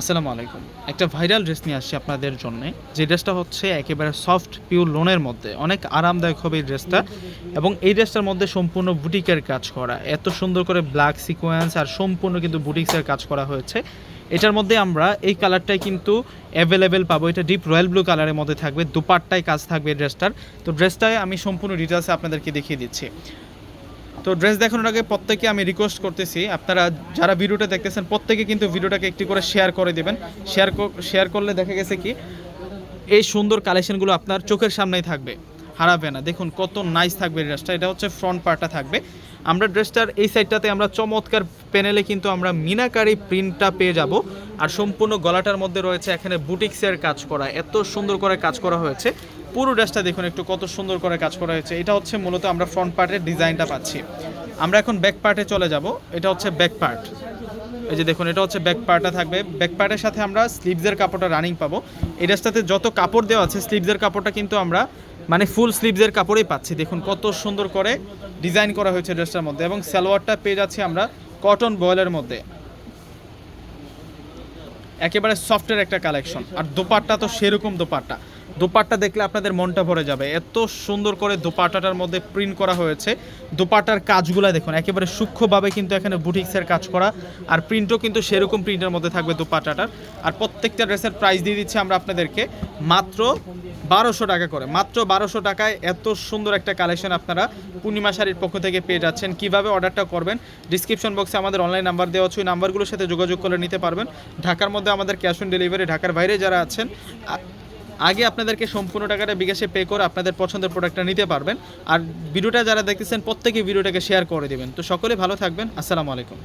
আসসালামু আলাইকুম। একটা ভাইরাল ড্রেস নিয়ে আসছি আপনাদের জন্য। যে ড্রেসটা হচ্ছে একেবারে সফট পিওর লোনের মধ্যে। অনেক আরামদায়ক হবে এই ড্রেসটা। এবং এই ড্রেসটার মধ্যে সম্পূর্ণ বুটিকের কাজ করা। এত সুন্দর করে ব্ল্যাক সিকোয়েন্স আর সম্পূর্ণ কিন্তু বুটিক্সের কাজ করা হয়েছে। এটার মধ্যে আমরা এই কালারটাই কিন্তু অ্যাভেলেবেল পাবো। এটা ডিপ রয়্যাল ব্লু কালারের মধ্যে থাকবে। দুপাট্টায় কাজ থাকবে ড্রেসটার। তো ড্রেসটায় আমি সম্পূর্ণ ডিটেলসে আপনাদেরকে দেখিয়ে দিচ্ছি। তো ড্রেস দেখানোর আগে প্রত্যেকে আমি রিকোয়েস্ট করতেছি, আপনারা যারা ভিডিওটা দেখতেছেন, প্রত্যেকে কিন্তু ভিডিওটাকে একটি করে শেয়ার করে দেবেন। শেয়ার শেয়ার করলে দেখা গেছে কি, এই সুন্দর কালেকশনগুলো আপনার চোখের সামনেই থাকবে, হারাবে না। দেখুন, কত নাইস থাকবে ড্রেসটা এটা হচ্ছে ফ্রন্ট পার্টটা থাকবে। আমরা ড্রেসটার এই সাইডটাতে আমরা চমৎকার প্যানেলে কিন্তু আমরা মিনাকারি প্রিন্টটা পেয়ে যাব। আর সম্পূর্ণ গলাটার মধ্যে রয়েছে এখানে বুটিক্সের কাজ করা। এত সুন্দর করে কাজ করা হয়েছে। পুরো ড্রেসটা দেখুন একটু কত সুন্দর করে কাজ করা হয়েছে। এটা হচ্ছে মূলত আমরা ফ্রন্ট পার্টের ডিজাইনটা পাচ্ছি। আমরা এখন ব্যাক পার্টে চলে যাব। এটা হচ্ছে ব্যাক পার্ট। এই যে দেখুন, এটা হচ্ছে ব্যাক পার্টটা থাকবে। ব্যাক পার্টের সাথে আমরা স্লিভসের কাপড়টা রানিং পাবো। এই ড্রেসটাতে যত কাপড় দেওয়া আছে, স্লিভসের কাপড়টা কিন্তু আমরা মানে ফুল স্লিভসের কাপড়েই পাচ্ছি। দেখুন, কত সুন্দর করে ডিজাইন করা হয়েছে ড্রেসটার মধ্যে। এবং সালোয়ারটা পেয়ে যাচ্ছি আমরা কটন বয়েলের মধ্যে। একেবারে সফটের একটা কালেকশন। আর দোপাট্টা তো সেরকম দোপাট্টা। দোপাট্টা দেখলে আপনাদের মনটা ভরে যাবে। এত সুন্দর করে দোপাট্টাটার মধ্যে প্রিন্ট করা হয়েছে। দোপাট্টার কাজগুলো দেখুন, একেবারে সূক্ষ্মভাবে কিন্তু এখানে বুটিক্সের কাজ করা। আর প্রিন্টও কিন্তু সেরকম প্রিন্টের মধ্যে থাকবে দোপাট্টাটার। আর প্রত্যেকটা ড্রেসের প্রাইস দিয়ে দিচ্ছি আমরা আপনাদেরকে মাত্র বারোশো টাকা করে। মাত্র বারোশো টাকায় এত সুন্দর একটা কালেকশন আপনারা পূর্ণিমা শাড়ির পক্ষ থেকে পেয়ে যাচ্ছেন। কীভাবে অর্ডারটা করবেন? ডিসক্রিপশন বক্সে আমাদের অনলাইন নাম্বার দেওয়া আছে। ওই নাম্বারগুলোর সাথে যোগাযোগ করে নিতে পারবেন। ঢাকার মধ্যে আমাদের ক্যাশ অন ডেলিভারি ঢাকার বাইরে যারা আছেন আগে আপনাদেরকে সম্পূর্ণ টাকাটা বিকাশে পে করে আপনাদের পছন্দের প্রোডাক্টটা নিতে পারবেন। আর ভিডিওটা যারা দেখতেছেন, প্রত্যেকে ভিডিওটাকে শেয়ার করে দেবেন। তো সকলে ভালো থাকবেন। আসসালামু আলাইকুম।